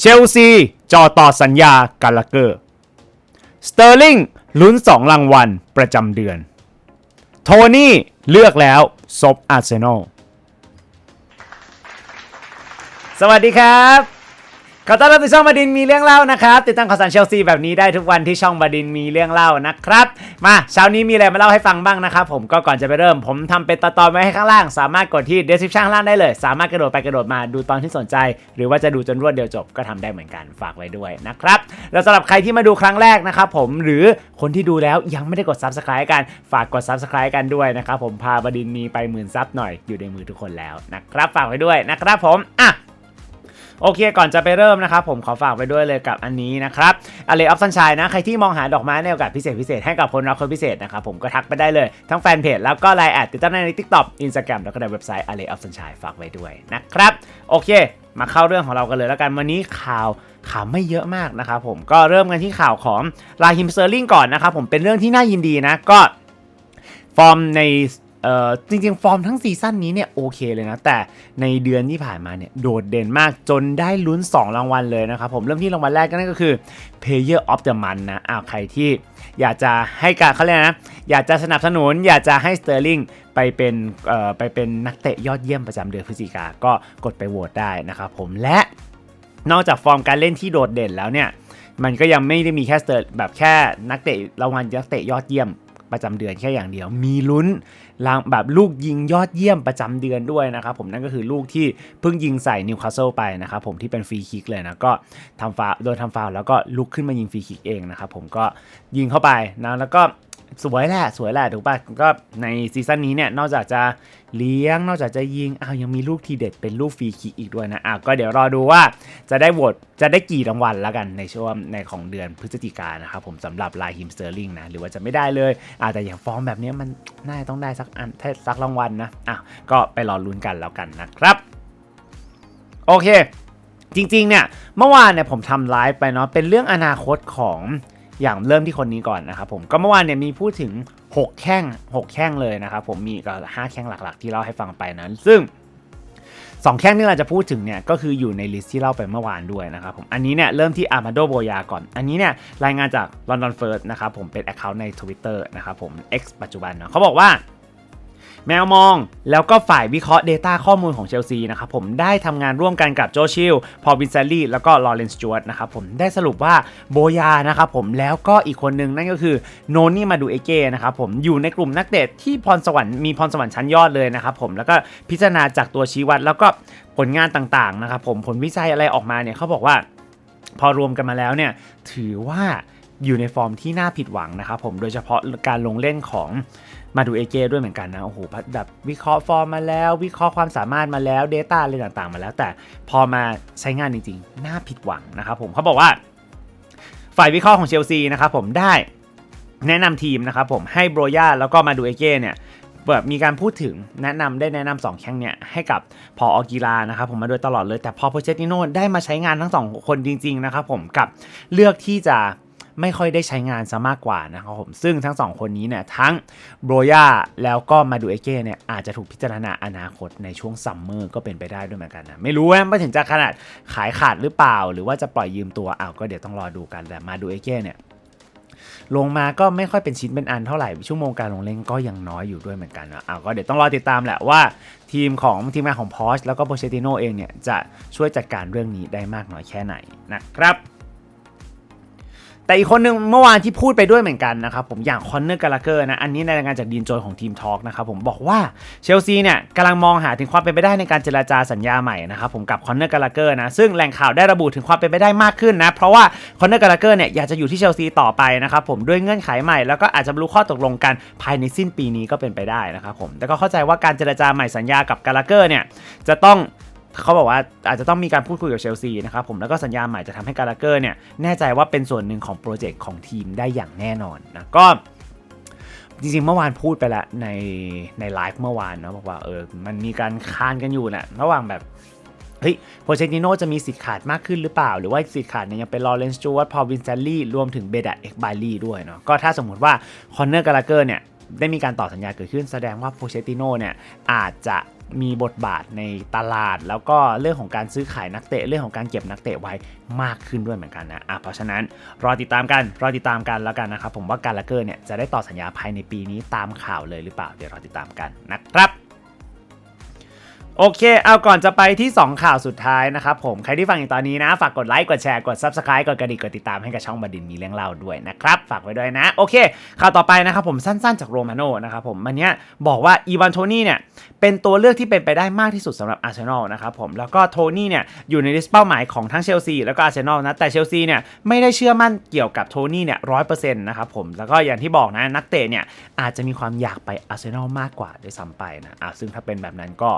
เชลซีจอต่อสัญญากาลาเกอร์ สเตอร์ลิงลุ้น 2 รางวัลประจำเดือน โทนี่เลือกแล้วซบอาร์เซนอล สวัสดีครับ ขอต้อนรับสู่ช่องบดินมีเรื่องเล่านะครับติดตามข่าวสารเชลซีแบบนี้ได้ทุกวันที่ช่องบดินมีเรื่องเล่านะครับ มาเช้านี้มีอะไรมาเล่าให้ฟังบ้างนะครับผมก็ก่อนจะไปเริ่ม ผมทำเป็นตอนๆไว้ให้ข้างล่าง สามารถกดที่ description ข้างล่างได้เลย สามารถกระโดดไปกระโดดมาดูตอนที่สนใจ หรือว่าจะดูจนรวดเดียวจบก็ทำได้เหมือนกันฝากไว้ด้วยนะครับแล้วสำหรับใครที่มาดูครั้งแรกนะครับผมหรือคนที่ดูแล้วยังไม่ได้กด subscribe กันฝากกด subscribe กันด้วยนะครับผมพาบดินมีไปหมื่นซับหน่อยอยู่ในมือทุกคนแล้วนะครับฝากไว้ด้วยนะครับผมอะ โอเคก่อนจะไปเริ่มนะครับผมขอฝากไปด้วยเลยกับอันนี้นะครับอเลออฟซันชัยนะใครที่มองหาดอกไม้ในโอกาสพิเศษพิเศษให้กับคนรักคนพิเศษนะครับผมก็ทักไปได้เลยทั้งแฟนเพจแล้วก็ไลน์แอดติดตั้งในทิกต็อกอินสตาแกรมแล้วก็ในเว็บไซต์อเลออฟซันชัยฝากไว้ด้วยนะครับโอเค มาเข้าเรื่องของเรากันเลยแล้วกันวันนี้ข่าวข่าวไม่เยอะมากนะครับผมก็เริ่มกันที่ข่าวของลาฮิมเซอร์ลิงก่อนนะครับผมเป็นเรื่องที่น่ายินดีนะก็ฟอร์มใน เอ่อจริงๆ ฟอร์มทั้งซีซั่นนี้เนี่ยโอเคเลยนะ แต่ในเดือนที่ผ่านมาเนี่ยโดดเด่นมากจนได้ลุ้น 2 รางวัลเลยนะครับ ผมเริ่มที่รางวัลแรกก็นั่นก็คือ Player of the Month นะอ้าวใครที่อยากจะให้การเขาเรียกนะ อยากจะสนับสนุน อยากจะให้สเตอร์ลิงไปเป็นเอ่อไปเป็นนักเตะยอดเยี่ยมประจำเดือนพฤศจิกาก็กดไปโหวตได้นะครับผมและนอกจากฟอร์มการเล่นที่โดดเด่นแล้วเนี่ยมันก็ยังไม่ได้มีแค่สเตอร์แบบแค่นักเตะรางวัลนักเตะยอดเยี่ยม ประจำเดือนแค่อย่างเดียว มีลุ้นรางแบบลูกยิงยอดเยี่ยมประจำเดือนด้วยนะครับผมนั่นก็คือลูกที่เพิ่งยิงใส่นิวคาสเซิลไปนะครับผมที่เป็นฟรีคิกเลยนะก็ทำฟาวโดนทำฟาวแล้วก็ลุกขึ้นมายิงฟรีคิกเองนะครับผมก็ยิงเข้าไปนะแล้วก็ สวยแหละสวยแหละถูกป่ะก็ในซีซั่นนี้เนี่ยนอกจากจะเลี้ยงนอกจากจะยิงอ้าวยังมีลูกทีเด็ดเป็นลูกฟรีคิกอีกด้วยนะอ้าวก็เดี๋ยวรอดูว่าจะได้โหวตจะได้กี่รางวัลแล้วกันในช่วงในของเดือนพฤศจิกายนะครับผมสำหรับลายฮิมสเตอร์ลิงนะหรือว่าจะไม่ได้เลยอ่าแต่อย่างฟอร์มแบบนี้มันน่าจะต้องได้สักอันสักรางวัลนะอ้าวก็ไปรอลุ้นกันแล้วกันนะครับ โอเค จริงๆเนี่ยเมื่อวานเนี่ยผมทำไลฟ์ไปเนาะเป็นเรื่องอนาคตของ อย่างเริ่มที่คนนี้ก่อนนะครับผมก็เมื่อวานเนี่ยมีพูดถึง 6 แข้ง 6 แข้งเลยนะครับผมมีก็ห้าแข้งหลักๆ ที่เล่าให้ฟังไปนั้น ซึ่ง 2 แข้งที่เราจะพูดถึงเนี่ยก็คืออยู่ในลิสต์ที่เล่าไปเมื่อวานด้วยนะครับผมอันนี้เนี่ยเริ่มที่อาร์มาโดโบยาก่อน อันนี้เนี่ยรายงานจากลอนดอนเฟิร์สนะครับผมเป็น Account ใน Twitter นะครับผม X ปัจจุบันเนาะเขาบอกว่า แมวมอง แล้วก็ฝ่ายวิเคราะห์ Data ข้อมูลของเชลซีนะครับผมได้ทำงานร่วมกันกับโจชิล พอวินซลลี่แล้วก็ลอเรนซ์จวตนะครับผมได้สรุปว่าโบยานะครับผมแล้วก็อีกคนนึงนั่นก็คือโนนี่มาดูเอเก้นะครับผมอยู่ในกลุ่มนักเตะที่พรสวรรค์มีพรสวรรค์ชั้นยอดเลยนะครับผมแล้วก็พิจารณาจากตัวชี้วัดแล้วก็ผลงานต่างๆนะครับผมผลวิจัยอะไรออกมาเนี่ยเขาบอกว่า พอรวมกันมาแล้วเนี่ยถือว่าอยู่ในฟอร์มที่น่าผิดหวังนะครับผมโดยเฉพาะการลงเล่นของ มาดูเอเจด้วยเหมือนกันนะโอ้โหแบบวิเคราะห์ฟอร์มมาแล้ว วิเคราะห์ความสามารถมาแล้ว Data อะไรต่างๆ มาแล้ว แต่พอมาใช้งานจริงๆ น่าผิดหวังนะครับผมเขาบอกว่า ฝ่ายวิเคราะห์ของเชลซีนะครับผมได้แนะนำทีมนะครับผมให้โบรยาแล้วก็มาดูเอเจเนี่ยแบบมีการพูดถึงแนะนำได้แนะนำสองแข้งเนี่ยให้กับพออกีฬานะครับผมมาโดยตลอดเลยแต่พอโพเชติโนได้มาใช้งานทั้งสองคนจริง ๆ นะครับผมกับเลือกที่จะ ไม่ค่อยได้ใช้งานซะมากกว่านะครับผมซึ่งทั้งสองคนนี้เนี่ยทั้งโบรยาแล้วก็มาดูเอเก้เนี่ยอาจจะถูกพิจารณาอนาคตในช่วงซัมเมอร์ก็เป็นไปได้ด้วยเหมือนกันนะไม่รู้ว่าไม่ถึงจะขนาดขายขาดหรือเปล่า หรือว่าจะปล่อยยืมตัวอ้าวก็เดี๋ยวต้องรอดูกันแต่มาดูเอเก้เนี่ยลงมาก็ไม่ค่อยเป็นชิ้นเป็นอันเท่าไหร่ชั่วโมงการลงเล่นก็ยังน้อยอยู่ด้วยเหมือนกันนะอ้าก็เดี๋ยวต้องรอติดตามแหละว่า ทีมของทีมงานของพอชแล้วก็โปเชติโนเองเนี่ยจะช่วยจัดการเรื่องนี้ได้มากน้อยแค่ไหนนะครับ แต่อีกคนหนึ่งเมื่อวานที่พูดไปด้วยเหมือนกันนะครับผมอย่างคอนเนอร์กาลาเกอร์นะ อันนี้ในรายงานจากดีนโจยของทีมทอล์กนะครับผมบอกว่าเชลซีเนี่ยกำลังมองหาถึงความเป็นไปได้ในการเจราจาสัญญาใหม่นะครับผมกับคอนเนอร์กาลาเกอร์นะซึ่งแหล่งข่าวได้ระบุถึงความเป็นไปได้มากขึ้นนะ เพราะว่าคอนเนอร์กาลาเกอร์เนี่ยอยากจะอยู่ที่เชลซีต่อไปนะครับผมด้วยเงื่อนไขใหม่แล้วก็อาจจะรรลุข้อตกลงกันภายในสิ้นปีนี้ก็เป็นไปได้นะครับผมแต่ก็เข้าใจว่าการเจราจาใหม่สัญญากับกาลาเกอร์เนี่ยจะต้อง เขาบอกว่าอาจจะต้องมีการพูดคุยกับเชลซีนะครับผมแล้วก็สัญญาใหม่จะทำให้กาลาเกอร์เนี่ยแน่ใจว่าเป็นส่วนหนึ่งของโปรเจกต์ของทีมได้อย่างแน่นอนนะก็จริงๆเมื่อวานพูดไปแล้วในในไลฟ์เมื่อวานนะบอกว่าเออมันมีการคานกันอยู่นะระหว่างแบบเฮ้ยโพเชติโนจะมีสิทธิ์ขาดมากขึ้นหรือเปล่า หรือว่าสิทธิ์ขาดเนี่ยยังเป็นลอเรนซ์จูวัตพอวินเซลลี่รวมถึงเบดัตเอ็กบาลีด้วยเนาะก็ถ้าสมมติว่าคอนเนอร์กาลาเกอร์เนี่ยได้มีการต่อสัญญาเกิดขึ้นแสดงว่าโพเชติโนเนี่ยอาจจะ มีบทบาทในตลาด แล้วก็เรื่องของการซื้อขายนักเตะเรื่องของการเก็บนักเตะไว้มากขึ้นด้วยเหมือนกันนะอะเพราะฉะนั้นรอติดตามกันรอติดตามกันแล้วกันนะครับผมว่าการละเกอร์เนี่ยจะได้ต่อสัญญาภายในปีนี้ตามข่าวเลยหรือเปล่าเดี๋ยวรอติดตามกันนะครับ โอเค เอาก่อนจะไปที่ 2 ข่าวสุดท้ายนะครับผม ใครที่ฟังอยู่ตอนนี้นะ ฝากกดไลค์ กดแชร์ กด Subscribe กดกระดิ่ง กดติดตามให้กับช่องบดินมีเรื่องเล่าด้วยนะครับ ฝากไว้ด้วยนะ โอเค ข่าวต่อไปนะครับผมสั้นๆจากโรมาโน่นะครับผมมันเนี้ยบอกว่าอีวานโทนี่เนี่ยเป็นตัวเลือกที่เป็นไปได้มากที่สุดสำหรับอาร์เซนอลนะครับผม แล้วก็โทนี่เนี่ยอยู่ในลิสต์เป้าหมายของทั้งเชลซีแล้วก็อาร์เซนอลนะ แต่เชลซีเนี่ยไม่ได้เชื่อมั่นเกี่ยวกับโทนี่เนี่ยร้อยเปอร์เซ็นต์นะครับผม แล้วก็อย่างที่บอกนะนักเตะเนี่ยอาจจะมีความอยากไปอาร์เซนอลมากกว่าด้วยซ้ำไปนะอะซึ่งถ้าเป็นแบบนั้นก็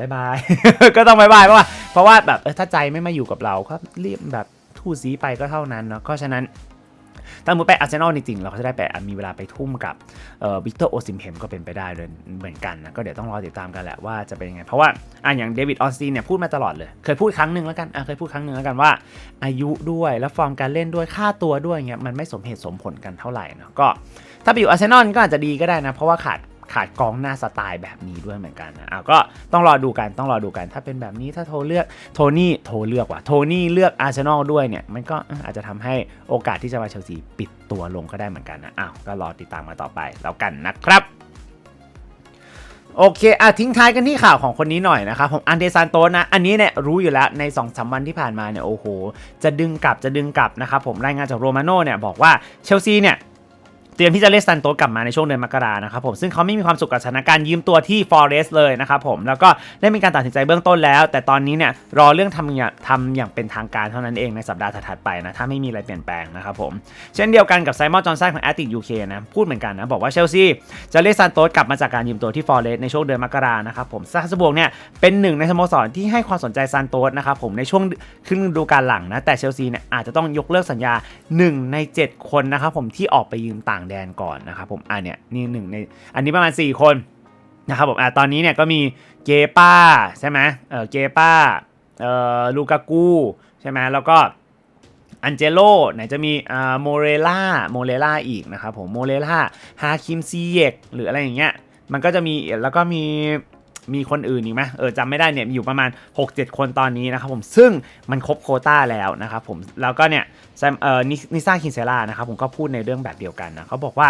บายบาย ก็ต้องบายบายเพราะว่าเพราะว่าแบบเออถ้าใจไม่มาอยู่กับเราก็รีบแบบทู่ซีไปก็เท่านั้นเนาะก็ฉะนั้นถ้ามือไปอาร์เซนอลจริงๆ เราก็จะได้ไปะมีเวลาไปทุ่มกับเอ่อวิกเตอร์โอซิมเฮมก็เป็นไปได้เลยเหมือนกันนะ ก็เดี๋ยวต้องรอติดตามกันแหละว่าจะเป็นยังไง เพราะว่าอะอย่างเดวิดออสซีเนี่ยพูดมาตลอดเลย เคยพูดครั้งหนึ่งแล้วกันอะเคยพูดครั้งหนึ่งแล้วกันว่า อายุด้วยแล้วฟอร์มการเล่นด้วยค่าตัวด้วยเงี้ยมันไม่สมเหตุสมผลกันเท่าไหร่เนาะก็ถ้าไปอยู่อาร์เซนอลก็อาจจะดีก็ได้นะเพราะว่าขาด ขาดกองหน้าสไตล์แบบนี้ด้วยเหมือนกันนะอะก็ต้องรอดูกันต้องรอดูกันถ้าเป็นแบบนี้ถ้าโทรเลือกโทนี่โทรเลือกว่ะโทนี่เลือกอาร์เซนอลด้วยเนี่ยมันก็อาจจะทำให้โอกาสที่จะมาเชลซีปิดตัวลงก็ได้เหมือนกันนะอ้าวก็รอติดตามมาต่อไปแล้วกันนะครับโอเคอะทิ้งท้ายกันที่ข่าวของคนนี้หน่อยนะครับผมอันเดซานโตนะ อันนี้เนี่ยรู้อยู่แล้วใน2อสวันที่ผ่านมาเนี่ยโอ้โห จะดึงกลับจะดึงกลับนะครับผมรายงานจากโรมาโน่เนี่ยบอกว่าเชลซีเนี่ย เตรียมที่จะเรียกซันโตกลับมาในช่วงเดือนมกรานะครับผมซึ่งเขาไม่มีความสุขกับสถานการณ์ยืมตัวที่ฟอเรสเลยนะครับผมแล้วก็ได้มีการตัดสินใจเบื้องต้นแล้ว แต่ตอนนี้เนี่ยรอเรื่องทำอย่างทำอย่างเป็นทางการเท่านั้นเองในสัปดาห์ถัดไปนะถ้าไม่มีอะไรเปลี่ยนแปลงนะครับผมเช่นเดียวกันกับไซมอนจอห์นสันของแอตติกยูเคนะพูดเหมือนกันนะบอกว่าเชลซีจะเรียกซันโตกลับมาจากการยืมตัวที่ฟอเรสในช่วงเดือนมกรานะครับผมซาสบวกเนี่ยเป็นหนึ่งในสโมสรที่ให้ความสนใจซันโตสนะครับผมในช่วงครึ่งฤดูกาลหลังนะแต่เชลซีเนี่ยอาจจะต้องยกเลิกสัญญา 1 ใน 7 คนนะครับผมที่ออกไปยืมต่างแดนก่อนนะครับผมอะเนี่ยนี่หนึ่งในอันนี้ประมาณ 4 คนนะครับผมอะตอนนี้เนี่ยก็มีเจป้าใช่ไหมเออเจป้าเออลูกากูใช่ไหมแล้วก็อันเจโลไหนจะมีอ่าโมเรล่าโมเรล่าอีกนะครับผมโมเรล่าฮาคิมซีเยกหรืออะไรอย่างเงี้ยมันก็จะมีแล้วก็มี มีคนอื่นอีกไหมเออจำไม่ได้เนี่ยมีอยู่ประมาณ 6-7 คนตอนนี้นะครับผมซึ่งมันครบโคต้าแล้วนะครับผมแล้วก็เนี่ยแซมเอ่อนินิซ่าคินเซล่านะครับผมก็พูดในเรื่องแบบเดียวกันนะเขาบอกว่า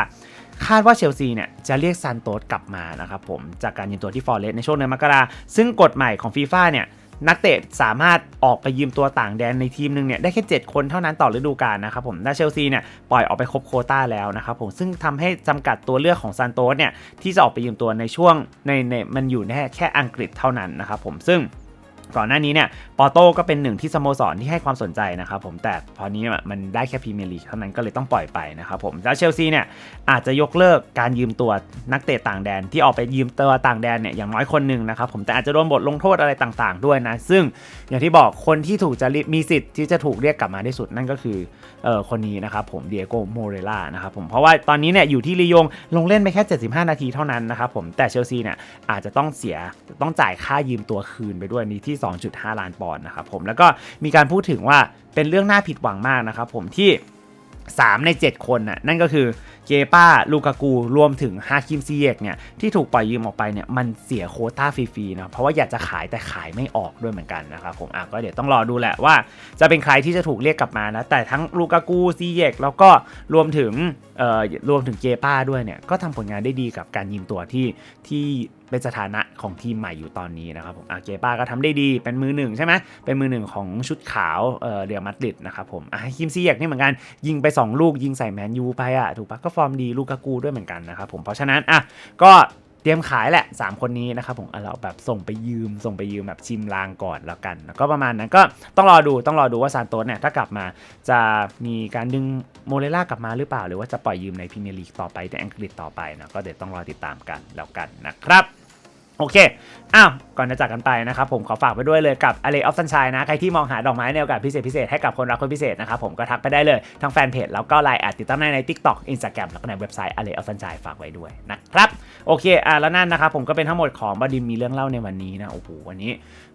คาดว่าเชลซีเนี่ยจะเรียกซานโตสกลับมานะครับผมจากการยืมตัวที่ฟอร์เรสในช่วงเดือนมกราซึ่งกฎใหม่ของฟีฟ่าเนี่ย นักเตะสามารถออกไปยืมตัวต่างแดนในทีมหนึ่งเนี่ยได้แค่ 7 คนเท่านั้นต่อฤดูกาลนะครับผมและเชลซีเนี่ยปล่อยออกไปครบโคต้าแล้วนะครับผมซึ่งทำให้จำกัดตัวเลือกของซานโตสเนี่ยที่จะออกไปยืมตัวในช่วงในในมันอยู่แค่แค่อังกฤษเท่านั้นนะครับผมซึ่งก่อนหน้านี้เนี่ยปอโต้ก็เป็นหนึ่งที่สโมสรที่ให้ความสนใจนะครับผมแต่พอนี้เนี่ยมันได้แค่พรีเมียร์ลีกเท่านั้นก็เลยต้องปล่อยไปนะครับผมแล้วเชลซีเนี่ยอาจจะยกเลิกการยืมตัวนักเตะต่างแดนที่ออกไปยืมตัวต่างแดนเนี่ยอย่างน้อยคนหนึ่งนะครับผมแต่อาจจะโดนบทลงโทษอะไรต่างๆ ด้วยนะ ซึ่งอย่างที่บอกคนที่ถูกจะมีสิทธิ์ที่จะถูกเรียกกลับมาได้สุดนั่นก็คือเออคนนี้นะครับผมเดียโกโมเรล่านะครับผมเพราะว่าตอนนี้เนี่ยอยู่ที่ลียงลงเล่นไปแค่ 75 นาทีเท่านั้นนะครับผมแต่เชลซีเนี่ยอาจจะต้องเสียต้องจ่ายค่ายืมตัวคืนไปด้วยนี้ที่ 2.5 ล้านปอนนะครับผมแล้วก็มีการพูดถึงว่าเป็นเรื่องน่าผิดหวังมากนะครับผมที่ 3 ใน 7 คนน่ะนั่นก็คือเกป้า ลูกากู รวมถึงฮาคิมซีเยกเนี่ยที่ถูกปล่อยยืมออกไปเนี่ยมันเสียโคต้าฟรีๆนะเพราะว่าอยากจะขายแต่ขายไม่ออกด้วยเหมือนกันนะครับผมอะก็เดี๋ยวต้องรอดูแหละว่า จะเป็นใครที่จะถูกเรียกกลับมานะ แต่ทั้งลูกากูซีเยกแล้วก็รวมถึงเอ่อรวมถึงเกป้าด้วยเนี่ยก็ทำผลงานได้ดีกับการยืมตัวที่ที่ เป็นสถานะของทีมใหม่อยู่ตอนนี้นะครับผมอาเกป้าก็ทำได้ดีเป็นมือหนึ่งใช่ไหมเป็นมือหนึ่งของชุดขาวเอ่อเรียมาดริดนะครับผมอะคิมซีเยกนี่เหมือนกันยิงไป 2 ลูกยิงใส่แมนยูไปอะถูกปะก็ฟอร์มดีลูกกากูด้วยเหมือนกันนะครับผมเพราะฉะนั้นอะก็ ตรียมขายแหละ 3 คนนี้นะครับผมเราแบบส่งไปยืม ส่งไปยืมแบบชิมลางก่อนแล้วกัน แล้วก็ประมาณนั้นก็ต้องรอดูต้องรอดูว่าซานโตสเนี่ยถ้ากลับมาจะมีการดึงโมเรล่ากลับมาหรือเปล่า หรือว่าจะปล่อยยืมในพรีเมียร์ลีกต่อไปในอังกฤษต่อไปนะก็เดี๋ยวต้องรอติดตามกันแล้วกันนะครับโอเค อ้าว ก่อนจะจากกันไปนะครับผมขอฝากไปด้วยเลยกับ a l l e of Sunshine นะ ใครที่มองหาดอกไม้ในโอกาสพิเศษพิเศษให้กับคนรักคนพิเศษนะครับผมก็ทักไปได้เลยทั้งแฟนเพจแล้วก็ไลน์แอดติดตั้งได้ใน TikTok Instagram แล้วก็ในเว็บไซต์ a l l e of Sunshine ฝากไว้ด้วยนะครับ โอเคอะแล้วนั่นนะครับผมก็เป็นทั้งหมดของบดินมีเรื่องเล่าในวันนี้นะโอ้โหวันนี้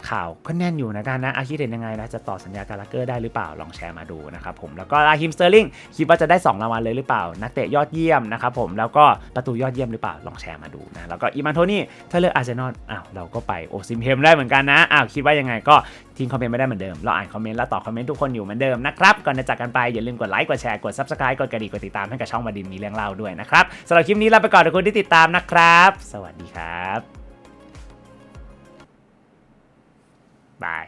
ข่าวก็แน่นอยู่นะกันนะอาคิดเห็นยังไงนะจะต่อสัญญาการลักเกอร์ได้หรือเปล่าลองแชร์มาดูนะครับผมแล้วก็อาคิมสเตอร์ลิงคิดว่าจะได้ 2 รางวัลเลยหรือเปล่า นักเตะยอดเยี่ยมนะครับผมแล้วก็ประตูยอดเยี่ยมหรือเปล่าลองแชร์มาดูนะแล้วก็อีมานโทนี่ถ้าเลือกอาร์เซนอลอ้าวเราก็ไปโอซิมเฮมได้เหมือนกันนะอ้าวคิดว่ายังไงก็ทิ้งคอมเมนต์ไม่ได้เหมือนเดิมเราอ่านคอมเมนต์แล้วตอบคอมเมนต์ทุกคนอยู่เหมือนเดิมนะครับก่อนจะจากกันไปอย่าลืมกดไลค์กดแชร์กด subscribe กดกระดิ่งกดติดตามให้กับช่องบดินมีเรื่องเล่าด้วยนะครับสำหรับคลิปนี้ลาไปก่อนขอบคุณที่ติดตามนะครับครับ สวัสดีครับบาย